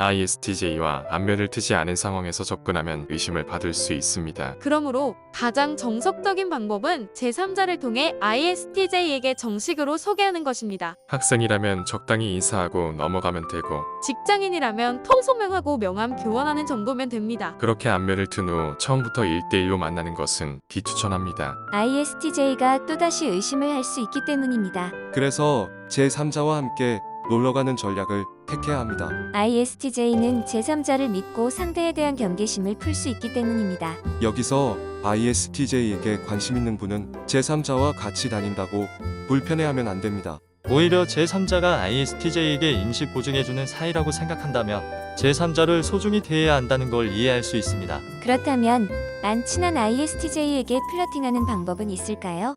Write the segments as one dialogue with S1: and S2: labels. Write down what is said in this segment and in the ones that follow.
S1: ISTJ와 안면을 트지 않은 상황에서 접근하면 의심을 받을 수 있습니다.
S2: 그러므로 가장 정석적인 방법은 제3자를 통해 ISTJ에게 정식으로 소개하는 것입니다.
S1: 학생이라면 적당히 인사하고 넘어가면 되고
S2: 직장인이라면 통소명하고 명함 교환하는 정도면 됩니다.
S1: 그렇게 안면을 튼 후 처음부터 1대1로 만나는 것은 비추천합니다.
S3: ISTJ가 또다시 의심을 할 수 있기 때문입니다.
S4: 그래서 제3자와 함께 놀러가는 전략을 택해야 합니다.
S3: ISTJ는 제3자를 믿고 상대에 대한 경계심을 풀 수 있기 때문입니다.
S4: 여기서 ISTJ에게 관심 있는 분은 제3자와 같이 다닌다고 불편해하면 안 됩니다.
S5: 오히려 제3자가 ISTJ에게 임시 보증해주는 사이라고 생각한다면 제3자를 소중히 대해야 한다는 걸 이해할 수 있습니다.
S3: 그렇다면 안 친한 ISTJ에게 플러팅하는 방법은 있을까요?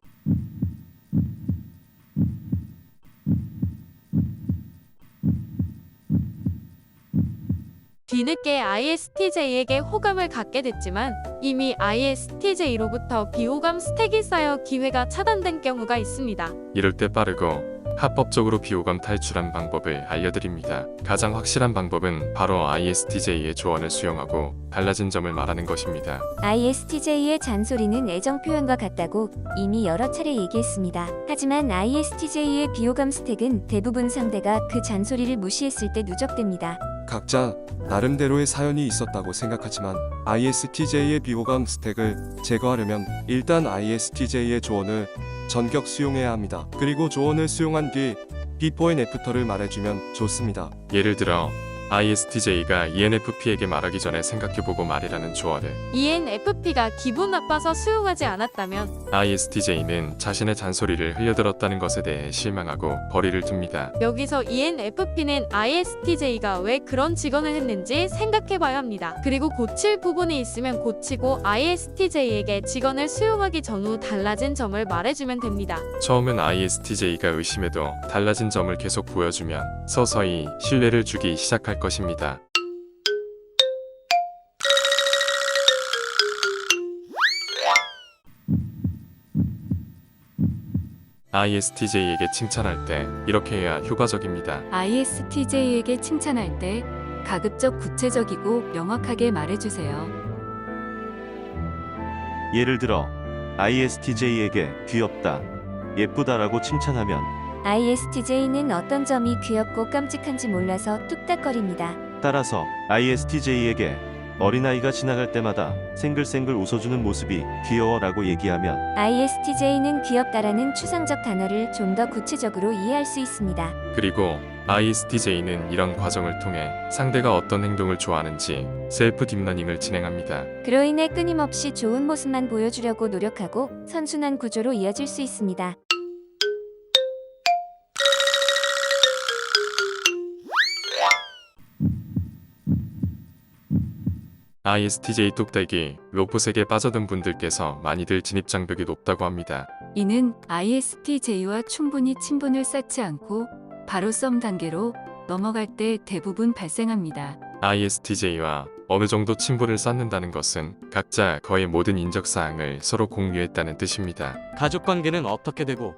S2: 뒤늦게 ISTJ에게 호감을 갖게 됐지만 이미 ISTJ로부터 비호감 스택이 쌓여 기회가 차단된 경우가 있습니다.
S1: 이럴 때 빠르고 합법적으로 비호감 탈출한 방법을 알려드립니다. 가장 확실한 방법은 바로 ISTJ의 조언을 수용하고 달라진 점을 말하는 것입니다.
S3: ISTJ의 잔소리는 애정 표현과 같다고 이미 여러 차례 얘기했습니다. 하지만 ISTJ의 비호감 스택은 대부분 상대가 그 잔소리를 무시했을 때 누적됩니다.
S4: 각자 나름대로의 사연이 있었다고 생각하지만 ISTJ의 비호감 스택을 제거하려면 일단 ISTJ의 조언을 전격 수용해야 합니다. 그리고 조언을 수용한 뒤 비포 앤 애프터를 말해주면 좋습니다.
S1: 예를 들어 ISTJ가 ENFP에게 말하기 전에 생각해보고 말이라는 조언을
S2: ENFP가 기분 나빠서 수용하지 않았다면
S1: ISTJ는 자신의 잔소리를 흘려들었다는 것에 대해 실망하고 거리를 둡니다.
S2: 여기서 ENFP는 ISTJ가 왜 그런 직언을 했는지 생각해봐야 합니다. 그리고 고칠 부분이 있으면 고치고 ISTJ에게 직언을 수용하기 전후 달라진 점을 말해주면 됩니다.
S1: 처음은 ISTJ가 의심해도 달라진 점을 계속 보여주면 서서히 신뢰를 주기 시작할 것입니다. ISTJ에게 칭찬할 때 이렇게 해야 효과적입니다.
S6: ISTJ에게 칭찬할 때 가급적 구체적이고 명확하게 말해주세요.
S7: 예를 들어 ISTJ에게 귀엽다, 예쁘다라고 칭찬하면
S3: ISTJ는 어떤 점이 귀엽고 깜찍한지 몰라서 뚝딱거립니다.
S7: 따라서 ISTJ에게 어린아이가 지나갈 때마다 생글생글 웃어주는 모습이 귀여워라고 얘기하면
S3: ISTJ는 귀엽다라는 추상적 단어를 좀 더 구체적으로 이해할 수 있습니다.
S1: 그리고 ISTJ는 이런 과정을 통해 상대가 어떤 행동을 좋아하는지 셀프 딥러닝을 진행합니다.
S3: 그로 인해 끊임없이 좋은 모습만 보여주려고 노력하고 선순환 구조로 이어질 수 있습니다.
S1: ISTJ 뚝배기 로봇에게 빠져든 분들께서 많이들 진입 장벽이 높다고 합니다.
S6: 이는 ISTJ와 충분히 친분을 쌓지 않고 바로 썸 단계로 넘어갈 때 대부분 발생합니다.
S1: ISTJ와 어느 정도 친분을 쌓는다는 것은 각자 거의 모든 인적 사항을 서로 공유했다는 뜻입니다.
S8: 가족 관계는 어떻게 되고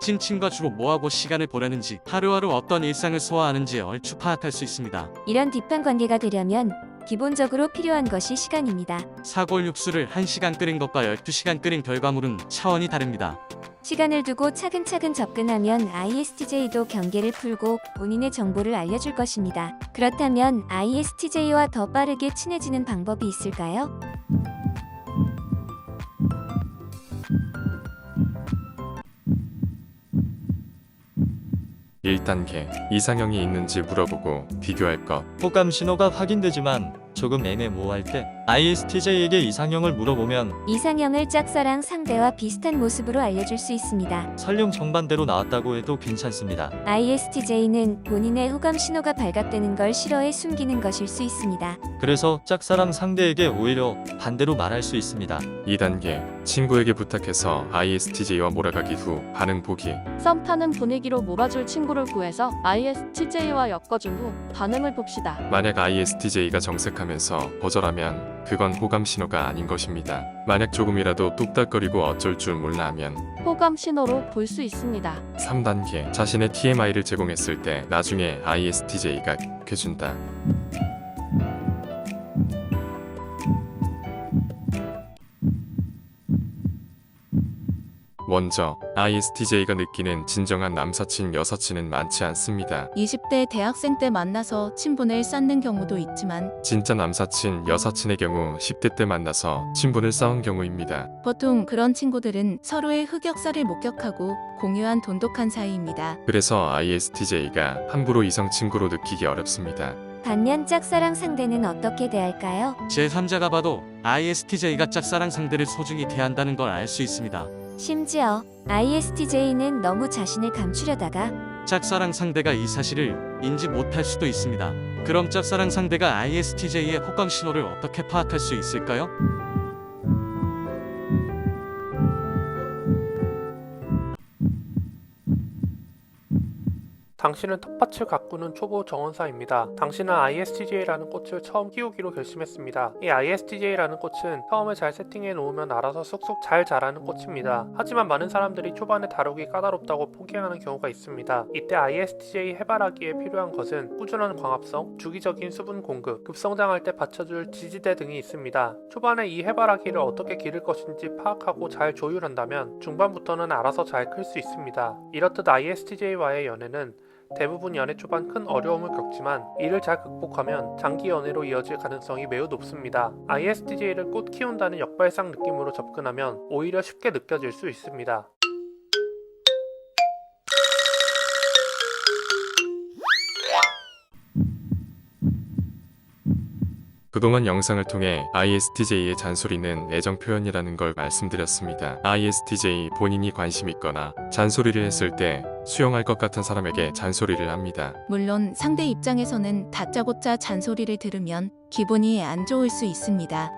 S8: 친친과 주로 뭐하고 시간을 보내는지 하루하루 어떤 일상을 소화하는지 얼추 파악할 수 있습니다.
S3: 이런 딥한 관계가 되려면 기본적으로 필요한 것이 시간입니다.
S8: 사골 육수를 1시간 끓인 것과 12시간 끓인 결과물은 차원이 다릅니다.
S3: 시간을 두고 차근차근 접근하면 ISTJ도 경계를 풀고 본인의 정보를 알려줄 것입니다. 그렇다면 ISTJ와 더 빠르게 친해지는 방법이 있을까요?
S1: 1단계 이상형이 있는지 물어보고 비교할 것.
S5: 호감 신호가 확인되지만 조금 애매모호할 때 ISTJ에게 이상형을 물어보면
S3: 이상형을 짝사랑 상대와 비슷한 모습으로 알려줄 수 있습니다.
S5: 설령 정반대로 나왔다고 해도 괜찮습니다.
S3: ISTJ는 본인의 호감 신호가 발각되는 걸 싫어해 숨기는 것일 수 있습니다.
S5: 그래서 짝사랑 상대에게 오히려 반대로 말할 수 있습니다.
S1: 2단계 친구에게 부탁해서 ISTJ와 몰아가기 후 반응 보기
S9: 썸 타는 분위기로 몰아줄 친구를 구해서 ISTJ와 엮어준 후 반응을 봅시다.
S1: 만약 ISTJ가 정색하면서 거절하면 그건 호감 신호가 아닌 것입니다. 만약 조금이라도 뚝딱거리고 어쩔 줄 몰라 하면
S9: 호감 신호로 볼 수 있습니다.
S1: 3단계 자신의 TMI를 제공했을 때 나중에 ISTJ가 해준다. 먼저 ISTJ가 느끼는 진정한 남사친 여사친은 많지 않습니다.
S10: 20대 대학생 때 만나서 친분을 쌓는 경우도 있지만
S1: 진짜 남사친 여사친의 경우 10대 때 만나서 친분을 쌓은 경우입니다.
S10: 보통 그런 친구들은 서로의 흑역사를 목격하고 공유한 돈독한 사이입니다.
S1: 그래서 ISTJ가 함부로 이성 친구로 느끼기 어렵습니다.
S3: 반면 짝사랑 상대는 어떻게 대할까요?
S8: 제3자가 봐도 ISTJ가 짝사랑 상대를 소중히 대한다는 걸 알 수 있습니다.
S3: 심지어 ISTJ는 너무 자신을 감추려다가
S8: 짝사랑 상대가 이 사실을 인지 못할 수도 있습니다. 그럼 짝사랑 상대가 ISTJ의 호감 신호를 어떻게 파악할 수 있을까요?
S11: 당신은 텃밭을 가꾸는 초보 정원사입니다. 당신은 ISTJ라는 꽃을 처음 키우기로 결심했습니다. 이 ISTJ라는 꽃은 처음에 잘 세팅해 놓으면 알아서 쑥쑥 잘 자라는 꽃입니다. 하지만 많은 사람들이 초반에 다루기 까다롭다고 포기하는 경우가 있습니다. 이때 ISTJ 해바라기에 필요한 것은 꾸준한 광합성, 주기적인 수분 공급, 급성장할 때 받쳐줄 지지대 등이 있습니다. 초반에 이 해바라기를 어떻게 기를 것인지 파악하고 잘 조율한다면 중반부터는 알아서 잘 클 수 있습니다. 이렇듯 ISTJ와의 연애는 대부분 연애 초반 큰 어려움을 겪지만 이를 잘 극복하면 장기 연애로 이어질 가능성이 매우 높습니다. ISTJ를 꽃 키운다는 역발상 느낌으로 접근하면 오히려 쉽게 느껴질 수 있습니다.
S1: 그동안 영상을 통해 ISTJ의 잔소리는 애정 표현이라는 걸 말씀드렸습니다. ISTJ 본인이 관심 있거나 잔소리를 했을 때 수용할 것 같은 사람에게 잔소리를 합니다.
S10: 물론 상대 입장에서는 다짜고짜 잔소리를 들으면 기분이 안 좋을 수 있습니다.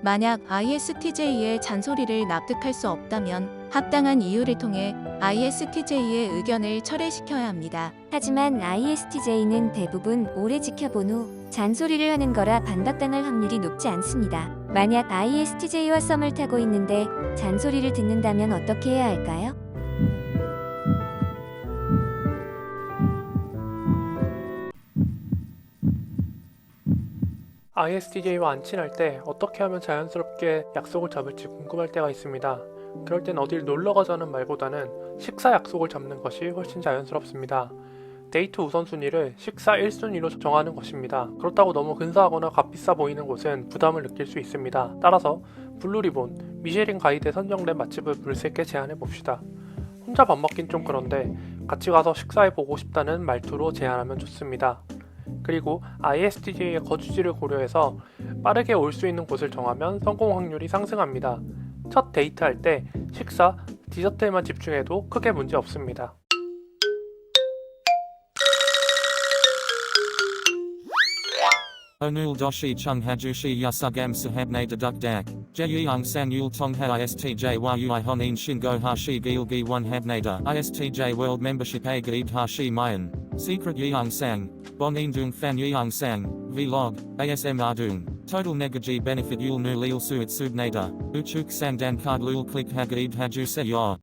S10: 만약 ISTJ의 잔소리를 납득할 수 없다면 합당한 이유를 통해 ISTJ의 의견을 철회시켜야 합니다.
S3: 하지만 ISTJ는 대부분 오래 지켜본 후 잔소리를 하는 거라 반박당할 확률이 높지 않습니다. 만약 ISTJ와 썸을 타고 있는데 잔소리를 듣는다면 어떻게 해야 할까요?
S11: ISTJ와 안 친할 때 어떻게 하면 자연스럽게 약속을 잡을지 궁금할 때가 있습니다. 그럴 땐 어딜 놀러 가자는 말보다는 식사 약속을 잡는 것이 훨씬 자연스럽습니다. 데이트 우선순위를 식사 1순위로 정하는 것입니다. 그렇다고 너무 근사하거나 값비싸 보이는 곳은 부담을 느낄 수 있습니다. 따라서 블루리본, 미쉐린 가이드에 선정된 맛집을 물색게 제안해 봅시다. 혼자 밥 먹긴 좀 그런데 같이 가서 식사해 보고 싶다는 말투로 제안하면 좋습니다. 그리고 ISTJ의 거주지를 고려해서 빠르게 올 수 있는 곳을 정하면 성공 확률이 상승합니다. 첫 데이트할 때 식사, 디저트에만 집중해도 크게 문제 없습니다.
S12: Onul doshi chung hajushi yasugam sahabne deduk dak. Jeyang sang yul tongha istj yui honin shingo hashi gilgi one habnada. ISTJ world membership a gaib hashi mayan. Secret yang sang. Bon dung fan yang sang. Vlog. ASM ardung. Total negaji benefit yul nu lil suit subnada. Uchuk sang dan card lul click hagaib haju se yor.